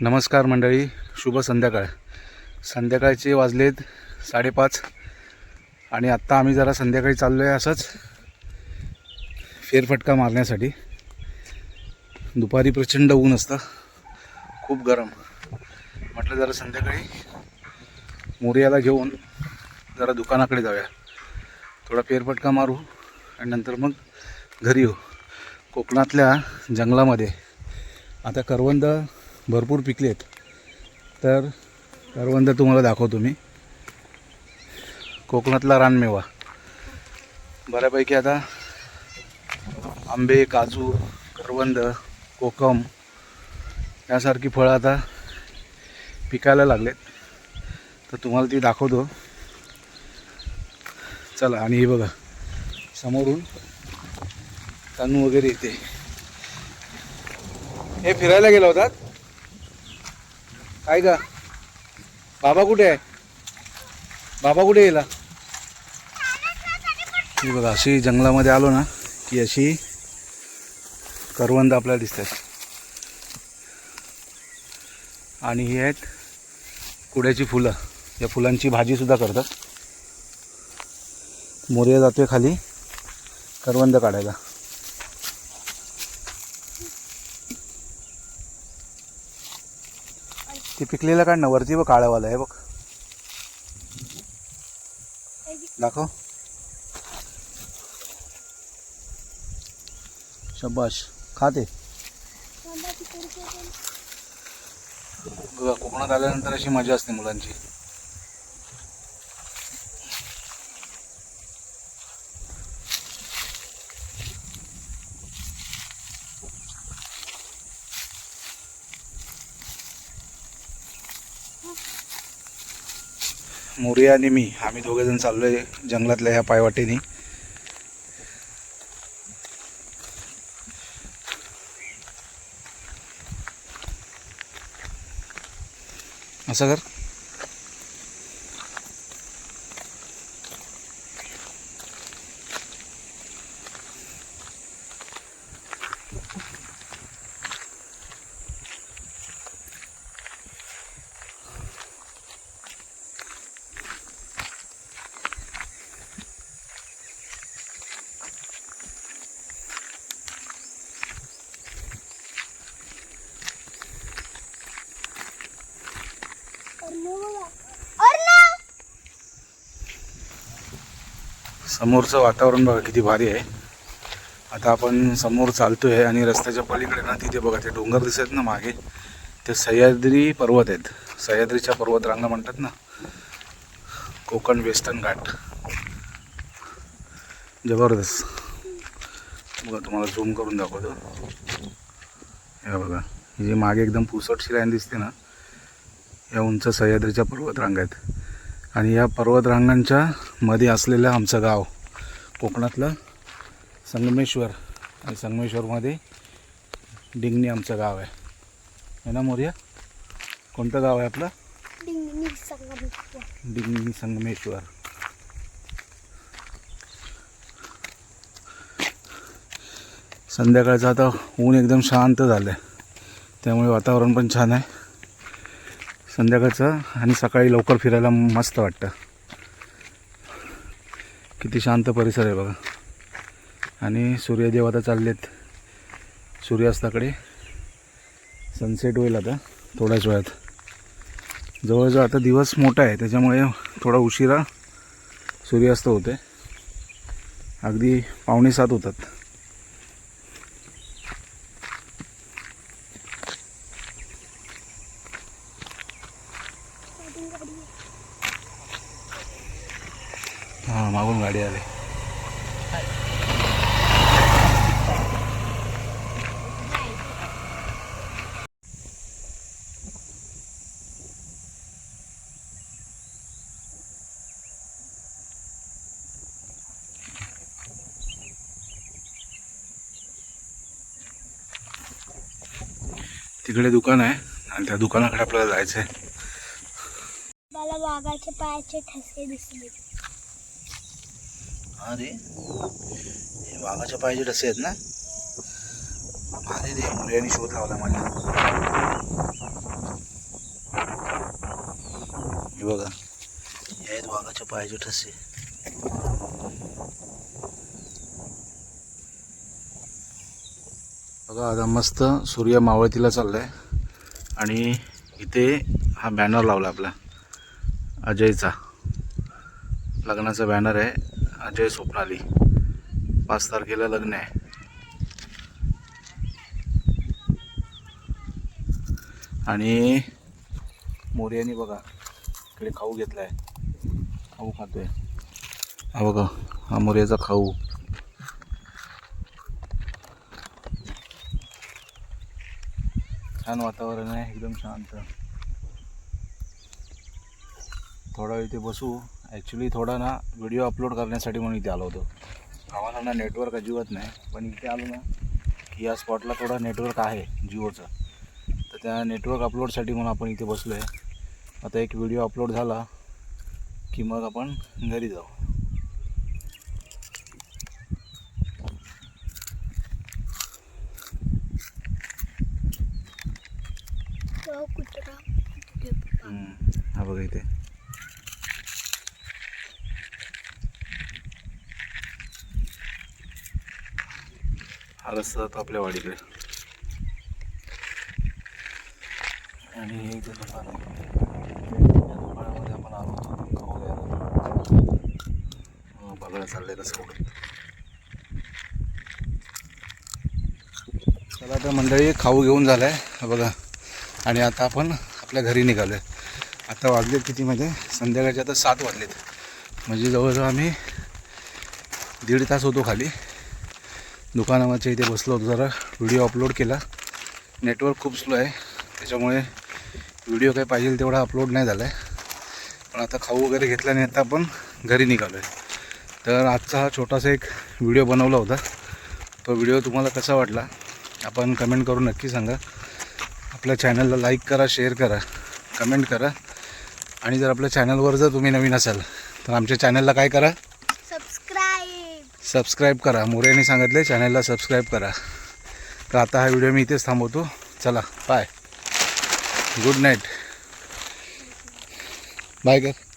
नमस्कार मंडळी शुभ संध्याकाळ. संध्याकाळचे वाजलेत साडेपाच आणि आत्ता आम्ही जरा संध्याकाळी चाललो आहे असंच फेरफटका मारण्यासाठी. दुपारी प्रचंड ऊन असतं खूप गरम. म्हटलं जरा संध्याकाळी मोर्याला घेऊन जरा दुकानाकडे जाऊया. थोडा फेरफटका मारू आणि नंतर मग घरी येऊ. कोकणातल्या जंगलामध्ये. आता करवंद भरपूर पिकले आहेत. तर करवंद तुम्हाला दाखवतो मी. कोकणातला रानमेवा. बऱ्यापैकी आता आंबे काजू करवंद कोकम यासारखी फळं आता पिकायला लागलेत. तर तुम्हाला ती दाखवतो. चला आणि हे बघा. समोरून तणू वगैरे येते. हे फिरायला गेला होतात? काय का? बाबा कुठे आहे? बाबा कुठे येला ही बघा अशी जंगलामध्ये आलो ना की अशी करवंद आपल्याला दिसतात. आणि ही आहेत कुड्याची फुलं. या फुलांची भाजीसुद्धा करतात. मोर्या जातोय खाली करवंद काढायला. ते पिकलेलं काढ ना वरती व काळावाला आहे बघ. दाखव. शबाश खाते कोकणात आल्यानंतर अशी मजा असते मुलांची. मोरिया आणि मी आम्ही दोघेजण चाललो आहे जंगलातल्या ह्या पायवाटेने. असं कर. समोरचं वातावरण बघा किती भारी आहे. आता आपण समोर चालतोय आणि रस्त्याच्या पलीकडे ना तिथे बघा ते डोंगर दिसत ना मागे. ते सह्याद्री पर्वत आहेत. सह्याद्रीच्या पर्वत रांगा म्हणतात ना. कोकण वेस्टर्न घाट. जबरदस्त. बघा तुम्हाला झूम करून दाखवतो. हे बघा जे जी मागे एकदम पुसट लाईन दिसते ना या उंच सह्याद्रीच्या पर्वत रांगा आहेत. आणि या पर्वत रांगांच्या मध्ये असलेलं आमचं गाव कोकणातलं संगमेश्वर. आणि संगमेश्वरमध्ये डिंगणी आमचं गाव आहे. है ना मोर्या? कोणतं गाव आहे आपलं? डिंगणी संगमेश्वर. संध्याकाळचं आता ऊन एकदम शांत झालं आहे त्यामुळे वातावरण पण छान आहे. संध्याकाळचं आणि सकाळी लवकर फिरायला मस्त वाटतं. किती शांत परिसर आहे बघा. आणि सूर्यदेव आता चाललेत सूर्यास्ताकडे. सनसेट होईल आता थोड्याच वेळात. जवळजवळ आता दिवस मोठा आहे त्याच्यामुळे थोडा उशिरा सूर्यास्त होते अगदी पावणे सात होतात. हां मागून गाडी आली. तिकडे दुकान आहे आणि त्या दुकानाकडे आपल्याला जायचं आहे मला वाघाचे पायाचे ठसके दिसले. अरे हे वाघाच्या पाहिजे डसे आहेत ना? अरे रे मुलांनी शोध लावला मला बघा हे आहेत वाघाच्या पाहिजे ठसे. बघा आता मस्त सूर्य मावळतीला चाललाय. आणि इथे हा बॅनर लावला आपला. अजयचा. लग्नाचा बॅनर आहे. अजय स्वप्नाली पाच तारखेला लग्न आहे. आणि मोर्याने बघा इकडे खाऊ घेतलाय. खाऊ खातोय. हा बघा हा मोर्याचा खाऊ. छान वातावरण आहे एकदम शांत. थोडा वेळ ते बसू. ॲक्च्युली थोडा ना व्हिडिओ अपलोड करण्यासाठी म्हणून इथे आलो होतो. गावाला ना नेटवर्क अजिबात नाही. पण इथे आलो ना की या स्पॉटला थोडा नेटवर्क आहे जिओचं. तर त्या नेटवर्क अपलोडसाठी म्हणून आपण इथे बसलो आहे आता एक व्हिडिओ अपलोड झाला की मग आपण घरी जाऊ. हा बघा इथे. हा रस्ता जातो आपल्या वाडीकडे आणि हे आपण आलो होतो खाऊ घ्यायला हो, बघायला चाललंय तसं उडत चला आता मंडळी खाऊ घेऊन झालं आहे बघा. आणि आता आपण आपल्या घरी निघालो आहे आता वाजलेत किती म्हणजे संध्याकाळचे आता सात वाजलेत. म्हणजे जवळजवळ आम्ही दीड तास होतो खाली. दुकानामध्ये इथे बसलो होतो जरा. व्हिडिओ अपलोड केला. नेटवर्क खूप स्लो आहे. त्याच्यामुळे व्हिडिओ काही पाहिजे तेवढा अपलोड नाही झाला आहे पण आता खाऊ वगैरे घेतल्याने आता आपण. घरी निघालो आहे तर आजचा हा छोटासा एक व्हिडिओ बनवला होता. तो व्हिडिओ तुम्हाला कसा वाटला? आपण कमेंट करून नक्की सांगा. आपल्या चॅनलला लाईक करा शेअर करा कमेंट करा. आणि जर आपल्या चॅनलवर जर तुम्ही नवीन असाल तर आमच्या चॅनलला काय करा? सबस्क्राईब करा. मोर्याने सांगितले चॅनलला सबस्क्राईब करा. तर आता हा व्हिडिओ मी इथेच थांबवतो. चला बाय गुड नाईट बाय कर